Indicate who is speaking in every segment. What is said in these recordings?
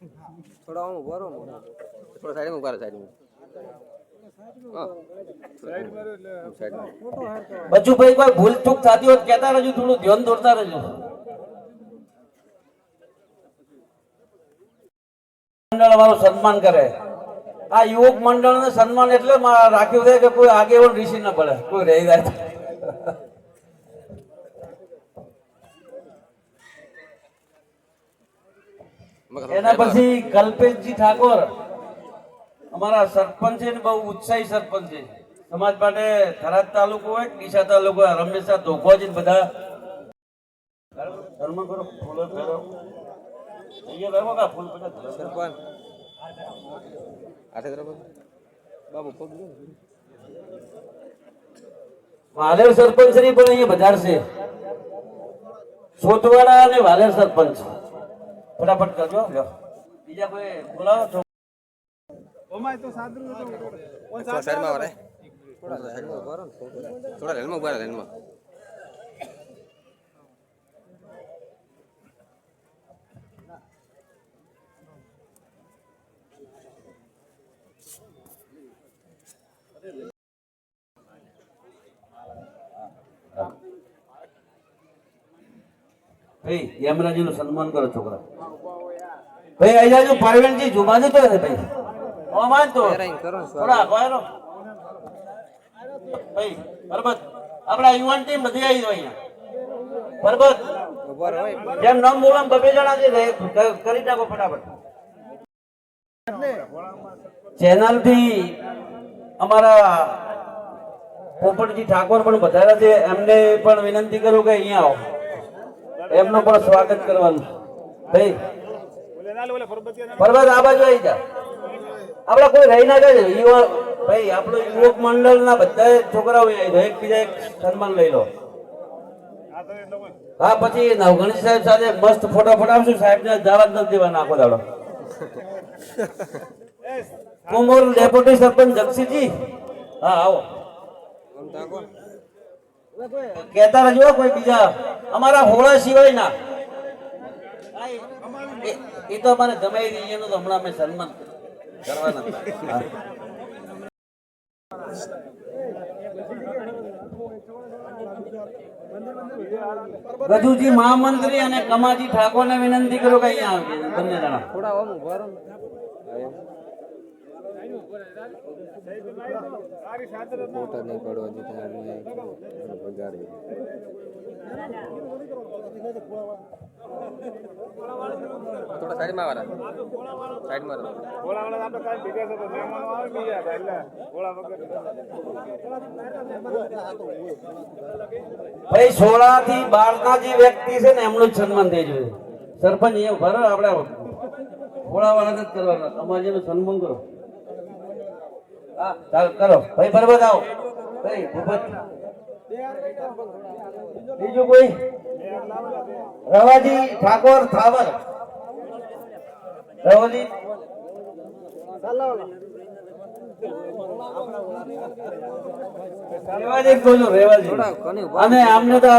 Speaker 1: થોડા આમ ઊભા રહો. થોડા સાઈડમાં ઊભા રહો સાઈડમાં હા.
Speaker 2: ભાઈ કોઈ ભૂલ ચૂક થતી હોય કેતા રહેજો, થોડું ધ્યાન દોરતા રહેજો. મંડળ અમારું સન્માન કરે. આ યુવક મંડળ ને સન્માન એટલે રાખ્યું છે કે કોઈ આગેવાન ઋષિ ન પડે, કોઈ રહી જાય એના પછી કલ્પેશજી ઠાકોર અમારા સરપંચ છે ને બહુ ઉત્સાહી સરપંચ છે. સમાજ માટે થરાદ તાલુકો હોય ડીસા તાલુકો રમેશા ને બધા. ધર્મ કરો ફૂલો અહીંયા કા? ફૂલ બધા
Speaker 1: સરપંચ. આઠે બાબુ પગ
Speaker 2: વાલેર સરપંચ શ્રી પણ અહીંયા વધારશે સોતવાડા અને વાલેર સરપંચ. ફટાફટ કરજો. લ્યો. બીજા કોઈ બોલાવો છો?
Speaker 1: થોડા સાઈડમાં વળે થોડા સાઈડમાં ઊભા રહો થોડા રેલમાં ઊભા રહો લાઈનમાં
Speaker 2: ભાઈ યમરાજી નું સન્માન કરો છોકરા. ભાઈ આઈ જાજો પરવીનજી જુમાજી જતો હે ભાઈ. ઓમાન તો. થોડા આગળ ભાઈ પરબત. આપણા યુવાન ટીમ બધી આવી જાય અહીંયા. પરબત.
Speaker 1: રહો.
Speaker 2: જેમ નામ બોલામ બબે જણા છે કરી નાખો ફટાફટ. ચેનલથી અમારા પોપટજી ઠાકોર પણ વધારે છે. એમને પણ વિનંતી કરું કે અહીંયા આવો. એમનું પણ સ્વાગત કરવાનું ભાઈ પરબત આ બાજુ આવી જા. આપડા કોઈ રહી ના જાય. યુવા ભાઈ આપણો યુવક મંડળ ના બધા છોકરાઓ એકબીજા એક સન્માન લઈ લો. હા પછી નવગણેશ સાહેબ સાથે મસ્ત ફોટો ફોટાવશું સાહેબ ને દાવત જ નથી દેવાના આખો દાડો કુમોર ડેપ્યુટી સરપંચ જગસીજી હા આવો. કહેતા રહેજો કોઈ બીજા. અમારા હોળા સિવાય ના. એ- તો અમારે જમાઈ દઈએ એનું તો હમણાં અમે સન્માન કરવાના મહામંત્રી અને કમાજી ઠાકોર ને વિનંતી કરું કે અહીંયા આવજો બંને જણા.
Speaker 1: થોડા રહો નહીં પડવા રહો.
Speaker 2: ભાઈ સોળા થી બાર ના જે વ્યક્તિ છે ને, એમનું જ સન્માન થઈ જોઈએ સરપંચ અહીંયા ભરો આપણે સોળા વાળા જ કરવાના. અમારે એનું સન્માન કરો. ચાલ કરો ભાઈ બરોબર આવો ભાઈ ભૂપત. બીજું કોઈ? રવાજી ઠાકોર થાવર. રવાજી. અને આમને તો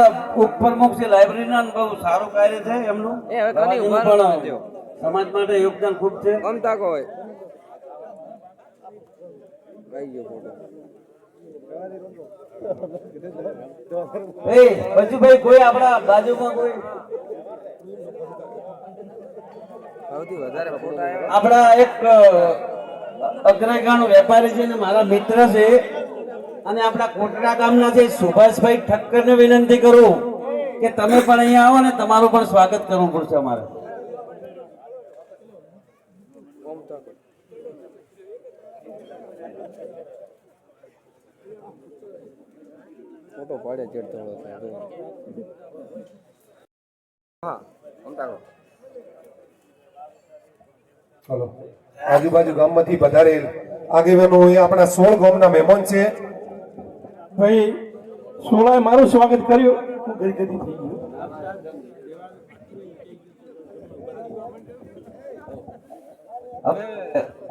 Speaker 2: ઉપપ્રમુખ છે લાઇબ્રેરીના બહુ સારું કાર્ય છે એમનું. સમાજ માટે યોગદાન ખૂબ છે.
Speaker 1: આવી ગયો
Speaker 2: કોઈ આપણા બાજુમાં કોઈ? આપણા એક અગ્રગાણ વેપારી છે ને મારા મિત્ર છે અને આપણા કોટડા ગામના છે, સુભાષભાઈ ઠક્કરને વિનંતી કરું કે તમે પણ અહીંયા આવો ને તમારું પણ સ્વાગત કરવું પડશે અમારે
Speaker 1: આમ તાકો ફોટો પડે ચેડ થોડો થાય. હા આમ
Speaker 3: હલો. આજુબાજુ ગામમાંથી પધારેલ આગેવાનો એ આપણા સોળ ગામના મહેમાન છે.
Speaker 4: ભાઈ સોળાએ મારું સ્વાગત કર્યું. હું ગઈ થઈ ગયું.
Speaker 2: હવે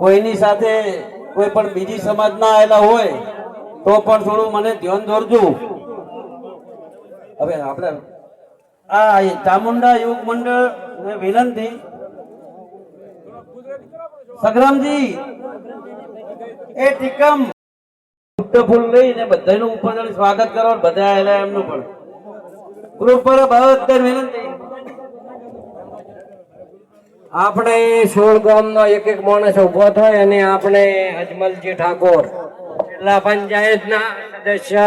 Speaker 2: કોઈની સાથે કોઈ પણ બીજી સમાજના આવેલા હોય તો પણ થોડું મને ધ્યાન દોરજો હવે આપણે આ ચામુંડા યુવક મંડળ ને વિનંતી સગરામજી, એ ટીકમ ફૂલ લઈને બધાનું ઉપર સ્વાગત કરો બધા આવેલા એમનું પણ ગ્રુપ પર વિનંતી
Speaker 5: આપણે સોળ ગામનો એક એક માણસ ઊભો થાય અને આપણે અજમલજી ઠાકોર, જિલ્લા પંચાયતના સદસ્ય.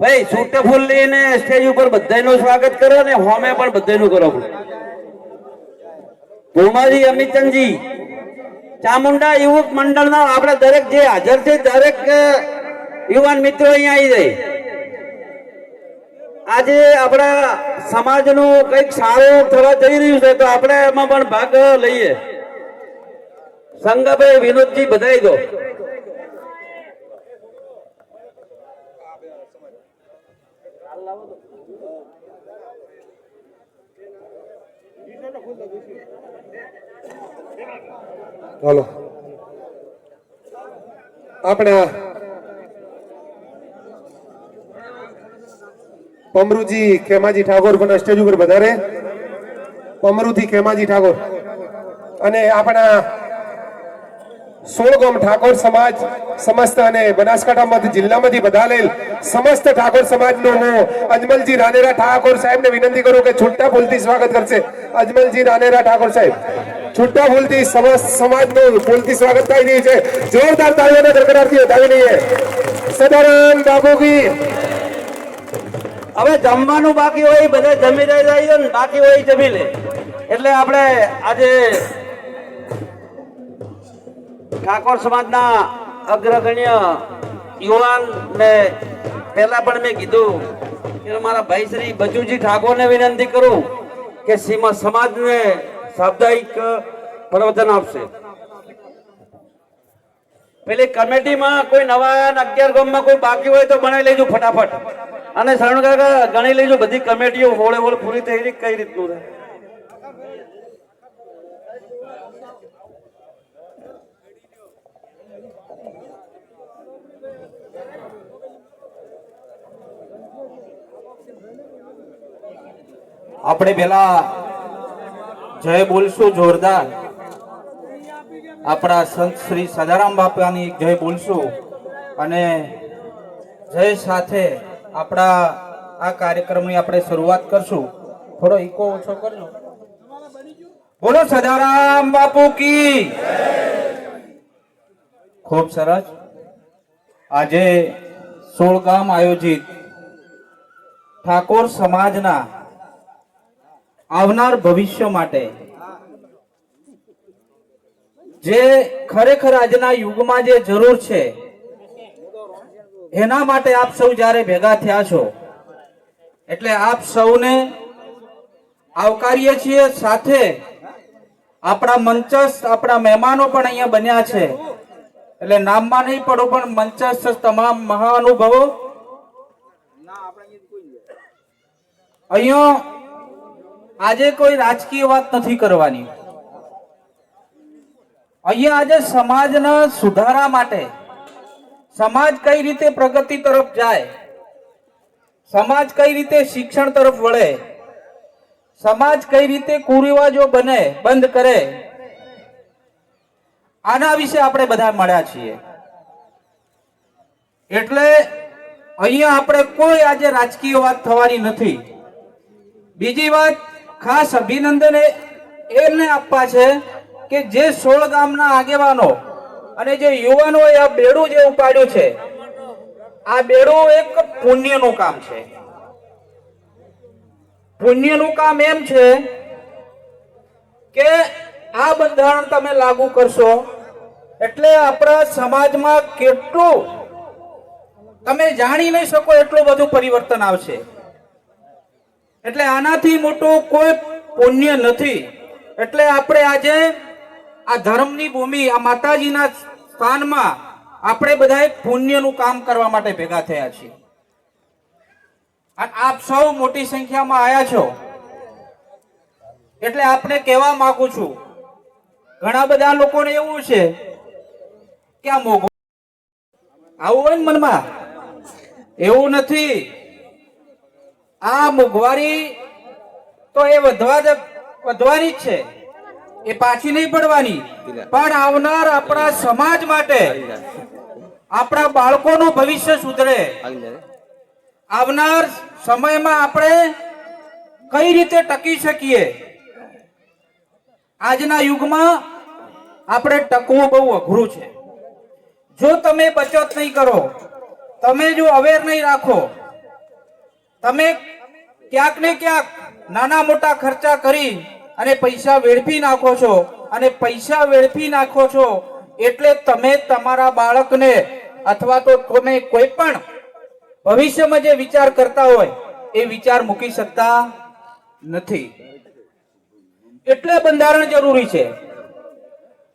Speaker 2: ભાઈ, છૂટે ફૂલ લઈને સ્ટેજ ઉપર બધાનું સ્વાગત કરો ને હોમે પણ બધાનું કરો ભૂમાજી અમિતચંદજી ચામુંડા યુવક મંડળના આપણે દરેક જે હાજર છે, દરેક યુવાન મિત્રો અહીંયા આવી જાય. આજે આપણા સમાજનું કંઈક સારું થવા જઈ રહ્યું છે, તો આપણે એમાં પણ ભાગ લઈએ. સંગાભાઈ વિનોદજી બધાઈ દો
Speaker 3: ચાલો આપણા પમરુજી ખેમાજી ઠાકોર પણ સ્ટેજ ઉપર વધારે. પમરુથી ખેમાજી ઠાકોર. અને આપણા સોળગામ ઠાકોર સમાજ સમસ્ત અને બનાસકાંઠામાંથી જિલ્લામાંથી બધાલેલ સમસ્ત ઠાકોર સમાજનો હું અજમલજી રાનેરા ઠાકોર સાહેબને વિનંતી કરું કે છૂટા ફૂલથી સ્વાગત કરશે. અજમલજી રાનેરા ઠાકોર સાહેબ, છૂટા ફૂલથી સમસ્ત સમાજનું ફૂલથી સ્વાગત થઈ રહ્યું છે. જોરદાર તાળીઓને ગડગડાટથી વધાવી લઈએ. સદાનંદ બાબુજી
Speaker 2: હવે જમવાનું બાકી હોય બધા જમી રહી જાય ને બાકી હોય જમી લે. એટલે આપણે આજે ઠાકોર સમાજના અગ્રગણ્ય યુવાન ને પહેલા પણ મેં કીધું કે મારા ભાઈ શ્રી બચુજી ઠાકોરને વિનંતી કરું કે સીમા સમાજને સાપ્તાહિક પ્રવચન આપશે. પેલી કમિટીમાં કોઈ નવા અગિયાર ગામમાં કોઈ બાકી હોય તો બનાવી લેજો ફટાફટ. અને શરણ કાકા, ગણી લેજો, બધી કમિટીઓ હોળે હોળે પૂરી થઈ રહી, કઈ રીતનું છે?
Speaker 6: આપણે પેલા જય બોલશું જોરદાર. આપણા સંત શ્રી સદારામ બાપાની જય બોલશું. અને જય સાથે આપણા આ કાર્યક્રમની આપણે શરૂઆત કરશું. થોડો ઈકો ઓછો કરજો. બોલો સદારામ બાપુ કી. ખૂબ સરસ. આજે સોળ ગામ આયોજિત ઠાકોર સમાજના આવનાર ભવિષ્ય માટે જે ખરેખર આજના યુગમાં જે જરૂર છે એના માટે આપ સૌ જ્યારે ભેગા થયા છો, એટલે આપ સૌને આવકારીએ છીએ સાથે આપણા મંચસ્થ, આપણા મહેમાનો પણ અહીંયા બન્યા છે. એટલે નામમાં નહીં પડો, પણ મંચસ્થ તમામ મહાનુભવો. અહીંયા આજે કોઈ રાજકીય વાત નથી કરવાની. અહીંયા આજે સમાજના સુધારા માટે સમાજ કઈ રીતે પ્રગતિ તરફ જાય? સમાજ કઈ રીતે શિક્ષણ તરફ વળે? સમાજ કઈ રીતે કુરિવાજો બને, બંધ કરે? આના વિશે આપણે બધા મળ્યા છીએ. એટલે અહીંયા આપણે કોઈ આજે રાજકીય વાત થવાની નથી. બીજી વાત, ખાસ અભિનંદન એને આપવા છે કે જે સોળ ગામના આગેવાનો અને જે યુવાનોએ આ બેડું જે ઉપાડ્યું છે, આ બેડું એક પુણ્યનું કામ છે. પુણ્યનું કામ એમ છે કે આ બંધારણ તમે લાગુ કરશો એટલે આપણા સમાજમાં કેટલું તમે જાણી નહીં શકો એટલું બધું પરિવર્તન આવશે. એટલે આનાથી મોટું કોઈ પુણ્ય નથી. એટલે આપણે આજે આ ધર્મની ભૂમિ આ માતાજીના સ્થાનમાં આપણે બધા પુણ્યનું કામ કરવા માટે ભેગા થયા છીએ. અને આપ સૌ મોટી સંખ્યામાં આવ્યા છો. એટલે આપણે કહેવા માંગુ છું, ઘણા બધા લોકોને એવું છે કે આ મોઘો આવું હોય ને મનમાં? એવું નથી. આ મોંઘવારી તો એ વધવા વધવાની જ છે. એ પાછી નહીં પડવાની. પણ આવનાર આપણા સમાજ માટે આપણા બાળકોનું ભવિષ્ય સુધરે. આવનાર સમયમાં આપણે કઈ રીતે ટકી શકીએ? આજના યુગમાં આપણે ટકવું બહુ અઘરું છે. જો તમે બચત નહીં કરો, તમે જો અવેર નહીં રાખો, તમે ક્યાંક ને ક્યાંક નાના મોટા ખર્ચા કરી અને પૈસા વેડફી નાખો છો. અને પૈસા વેડફી નાખો છો એટલે તમે તમારા બાળકને અથવા તો તમે કોઈ પણ ભવિષ્યમાં જે વિચાર કરતા હોય, એ વિચાર મૂકી શકતા નથી. એટલે બંધારણ જરૂરી છે.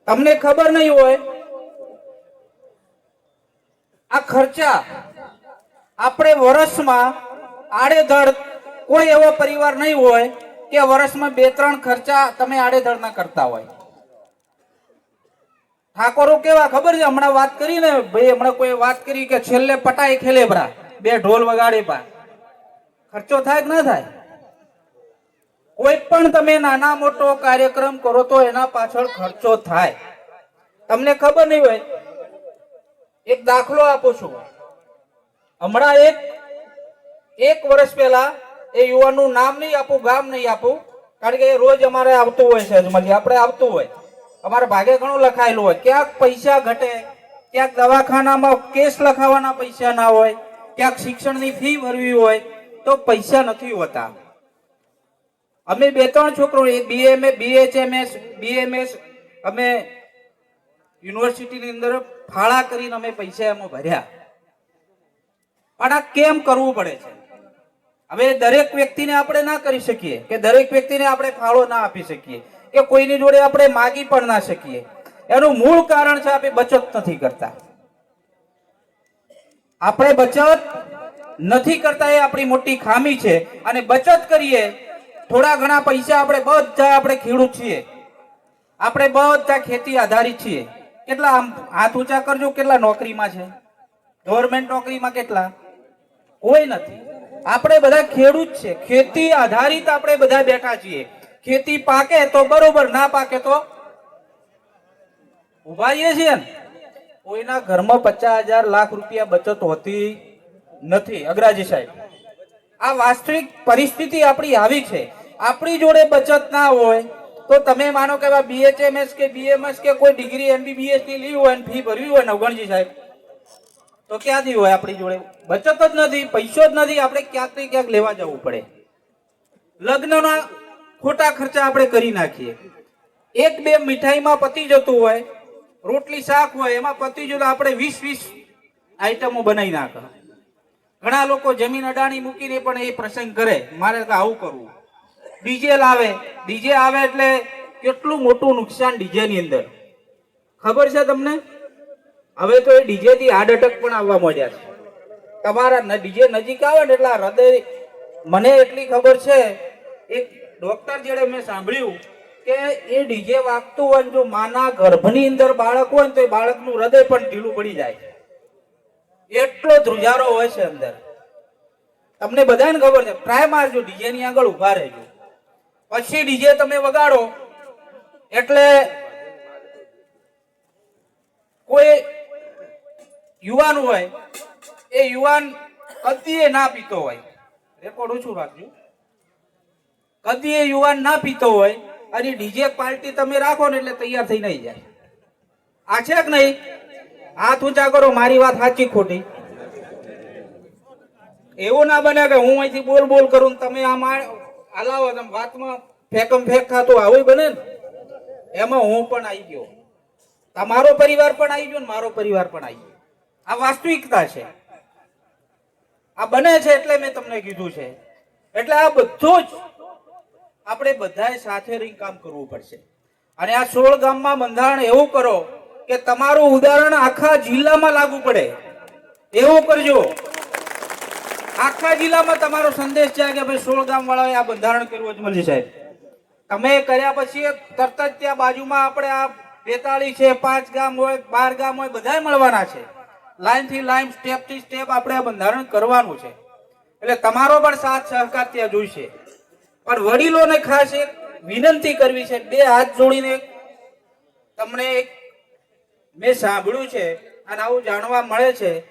Speaker 6: તમને ખબર નહીં હોય, આ ખર્ચા આપણે વર્ષમાં આડેધડ કોઈ એવો પરિવાર નહીં હોય કે વર્ષમાં બે ત્રણ ખર્ચા તમે આડેધડ ના કરતા હોય? ઠાકોરો કેવા? ખબર છે? હમણાં વાત કરી ને ભાઈ, હમણાં કોઈ વાત કરી કે છેલ્લે પટાય ખેલે ભરા બે ઢોલ વગાડે પા ખર્ચો થાય કે ના થાય? કોઈ પણ તમે નાના મોટો કાર્યક્રમ કરો તો એના પાછળ ખર્ચો થાય. તમને ખબર નહીં હોય? એક દાખલો આપું છું. હમણાં એક એક વર્ષ પહેલા એ યુવાનનું નામ નહીં આપું, ગામ નહીં આપું. કારણ કે એ રોજ અમારે આવતું હોય છે અજમલજી આપણે આવતું હોય. અમારે ભાગે ઘણું લખાયેલું હોય. ક્યાંક પૈસા ઘટે, ક્યાંક દવાખાનામાં કેસ લખાવવાના પૈસા ના હોય, ક્યાંક શિક્ષણની ફી ભરવી હોય, તો પૈસા નથી હોતા. અમે બે ત્રણ છોકરો બીએમએ બીએચએમએસ બીએમએસ અમે યુનિવર્સિટીની અંદર ફાળા કરીને અમે પૈસા એમાં ભર્યા. પણ આ કેમ કરવું પડે છે? હવે દરેક વ્યક્તિને આપણે ના કરી શકીએ, કે દરેક વ્યક્તિને આપણે ફાળો ના આપી શકીએ, કે કોઈની જોડે આપણે માગી પણ ના શકીએ. એનું મૂળ કારણ છે આપણે બચત નથી કરતા. આપણે બચત નથી કરતા એ આપણી મોટી ખામી છે. અને બચત કરીએ, થોડા ઘણા પૈસા આપણે બધા આપણે ખેડૂત છીએ. આપણે બધા ખેતી આધારિત છીએ. કેટલા આમ હાથ ઊંચા કરજો, કેટલા નોકરીમાં છે? ગવર્મેન્ટ નોકરીમાં કેટલા? કોઈ નથી. આપણે બધા ખેડૂત છે. ખેતી આધારિત આપણે બધા બેઠા છીએ. ખેતી પાકે તો બરોબર, ના પાકે તો ઊભા છીએ ને. કોઈના ઘરમાં પચાસ હજાર લાખ રૂપિયા બચત હોતી નથી. અગ્રાજી સાહેબ, આ વાસ્તવિક પરિસ્થિતિ આપણી આવી છે. આપણી જોડે બચત ના હોય તો તમે માનો કે બીએચએમએસ કે બીએમએસ કે કોઈ ડિગ્રી એમબીબીએસની લીધી હોય ને, ફી ભરવી હોય નવગણજી સાહેબ. તો ક્યાંથી હોય આપણી જોડે? બચત જ નથી, પૈસો જ નથી, આપણે ક્યાંક ક્યાંક લેવા જવું પડે. લગ્નના ખોટા ખર્ચા આપણે કરી નાખીએ. એક બે મીઠાઈમાં પતી જતું હોય, રોટલી શાક હોય, એમાં પતી જતું આપણે વીસ વીસ આઈટમો બનાવી નાખે ઘણા લોકો જમીન અડાણી મૂકીને પણ એ પ્રસંગ કરે, મારે તો આવું કરવું. ડીજે લાવે, ડીજે આવે એટલે કેટલું મોટું નુકસાન ડીજેની અંદર. ખબર છે તમને? હવે તો એ ડીજે થી હાર્ટ અટેક પણ આવવા માંડ્યા છે. તમારા ડીજે નજીક આવે ને એટલે હૃદય, મને એટલી ખબર છે, એક ડોક્ટર જેડે મેં સાંભળ્યું કે એ ડીજે વાગતું હોય જો માના ગર્ભની અંદર બાળક હોય ને તો એ બાળકનું હૃદય પણ ઢીલું પડી જાય એટલો ધ્રુજારો હોય છે અંદર. તમને બધાને ખબર છે ટ્રાય મારજો ડીજે ની આગળ ઊભા રહેજો. પછી ડીજે તમે વગાડો. એટલે કોઈ યુવાન હોય, એ યુવાન કદીએ ના પીતો હોય. રેકોર્ડ ઓછું રાખજો. કદીએ યુવાન ના પીતો હોય, અને ડીજે પાર્ટી તમે રાખો ને એટલે તૈયાર થઈ નહીં જાય. આ છે કે નહીં? હાથ ઊંચા કરો, મારી વાત સાચી ખોટી? એવું ના બને કે હું અહીંથી બોલ બોલ કરું તમે આ- હલાવો તમે વાતમાં ફેકમ ફેક ખાતું આવું બને ને. એમાં હું પણ આવી ગયો. તમારો પરિવાર પણ આવી ગયો ને મારો પરિવાર પણ આવી ગયો. આ વાસ્તવિકતા છે. આ બને છે એટલે મેં તમને કીધું છે. એટલે આ બધું જ આપણે બધાએ સાથે રહી કામ કરવું પડશે. અને આ સોળ ગામમાં બંધારણ એવું કરો કે તમારું ઉદાહરણ આખા જિલ્લામાં લાગુ પડે. એવું કરજો. આખા જિલ્લામાં તમારો સંદેશ છે કે ભાઈ સોળ ગામ વાળાએ આ બંધારણ કર્યું અજમલજી સાહેબ. તમે કર્યા પછી તરત જ ત્યાં બાજુમાં આપણે આ બેતાળી છે, પાંચ ગામ હોય, બાર ગામ હોય બધા મળવાના છે. લાઈનથી લાઈન સ્ટેપથી સ્ટેપ આપણે બંધારણ કરવાનું છે. એટલે તમારો પણ સાથ સહકાર ત્યાં જોઈશે. પણ વડીલોને ખાસ એક વિનંતી કરવી છે, બે હાથ જોડીને તમને એક મેં સાંભળ્યું છે, અને આવું જાણવા મળે છે,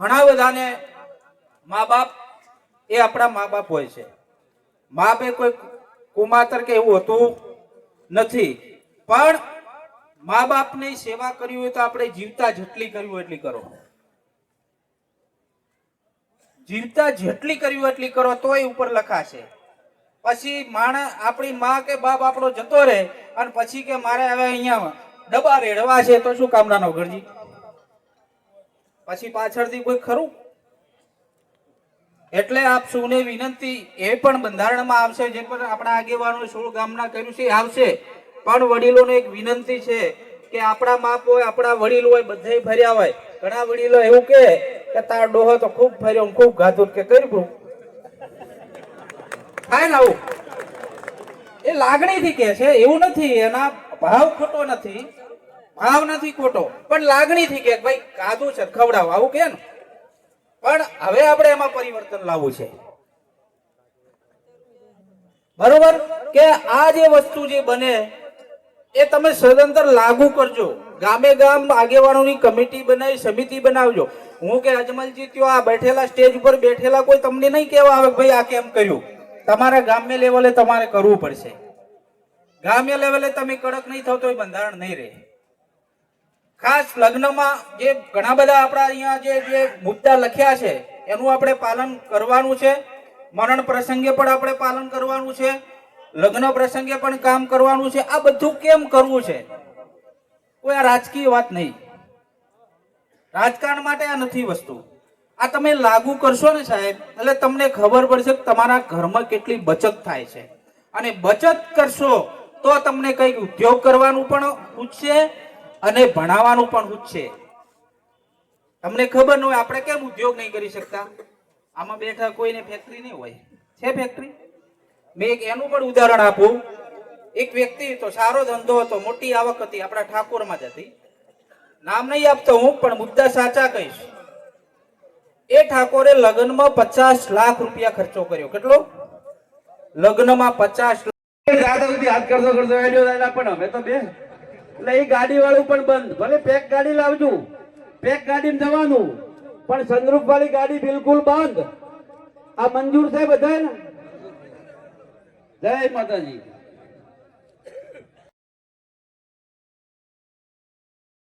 Speaker 6: ઘણા બધાને મા બાપ એ આપણા મા બાપ હોય છે. મા બાપ એ કોઈ કુમાતર કે એવું હોતું નથી. પણ મા બાપની સેવા કરવી હોય તો આપણે જીવતા જેટલી કરવી હોય એટલી કરો. જીવતા જેટલી કરવી હોય એટલી કરો, તોય ઉપર લખાશે. પછી માણસ આપણી મા કે બાપ આપણો જતો રહે અને પછી કે મારે હવે અહીંયા ડબ્બા રેડવા છે તો શું કામના ઘરજી? પછી પાછળથી કોઈ ખરું? એટલે આપ સૌને વિનંતી, એ પણ બંધારણમાં આવશે, જે પણ આપણા આગેવાનો સોળ ગામના કર્યું છે, એ આવશે. પણ વડીલોને એક વિનંતી છે કે આપણા માપ હોય, આપણા વડીલ હોય બધે ફર્યા હોય. ઘણા વડીલો એવું કે કે તાર ડોહો તો ખૂબ ફર્યો ખૂબ ગાધું કે કર્યું થાય ને આવું એ લાગણીથી કે છે, એવું નથી, એના ભાવ ખોટો નથી, ભાવ નથી ખોટો, પણ લાગણીથી કે ભાઈ કાદું છે, ખવડાવ, આવું કે ને. પણ હવે આપણે એમાં પરિવર્તન લાવવું છે. બરોબર? કે આ જે વસ્તુ જે બને એ તમે સદંતર લાગુ કરજો. ગામે ગામ આગેવાનોની કમિટી બનાવી, સમિતિ બનાવજો. હું કે અજમલજી, ત્યો આ બેઠેલા સ્ટેજ ઉપર બેઠેલા કોઈ તમને નહીં કહેવા આવે ભાઈ આ કેમ કર્યું? તમારા ગામ્ય લેવલે તમારે કરવું પડશે. ગ્રામ્ય લેવલે તમે કડક નહીં થાવ તો એ બંધારણ નહીં રહે. ખાસ લગ્નમાં જે ઘણા બધા આપણા અહીંયા જે જે મુદ્દા લખ્યા છે, એનું આપણે પાલન કરવાનું છે. મરણ પ્રસંગે પણ આપણે પાલન કરવાનું છે. લગ્ન પ્રસંગે પણ કામ કરવાનું છે. આ બધું કેમ કરવું છે? કોઈ આ રાજકીય વાત નહીં. રાજકારણ માટે આ નથી વસ્તુ. આ તમે લાગુ કરશો ને સાહેબ, એટલે તમને ખબર પડશે કે તમારા ઘરમાં કેટલી બચત થાય છે. અને બચત કરશો તો તમને કંઈક ઉદ્યોગ કરવાનું પણ પૂછશે અને ભણાવવાનું પણ પૂછશે તમને ખબર ન હોય, આપણે કેમ ઉદ્યોગ નહીં કરી શકતા? આમાં બેઠા કોઈને ફેક્ટરી નહીં હોય. છે ફેક્ટરી મેં એક એનું પણ ઉદાહરણ આપું. એક વ્યક્તિ હતો સારો ધંધો હતો, મોટી આવક હતી, આપણા ઠાકોરમાં જ હતી. નામ નહીં આપતો હું, પણ મુદ્દા સાચા કહીશ. એ ઠાકોરે લગ્નમાં પચાસ લાખ રૂપિયા ખર્ચો કર્યો. કેટલો? લગ્નમાં પચાસ
Speaker 2: હાથ કરતો કરતો પણ અમે તો બે. એટલે એ ગાડી પણ બંધ. ભલે પેક ગાડી લાવજો. પેક ગાડીમાં જવાનું. પણ સંદરૂપ વાળી ગાડી બિલકુલ બંધ. આ મંજૂર થાય બધા જય માતાજી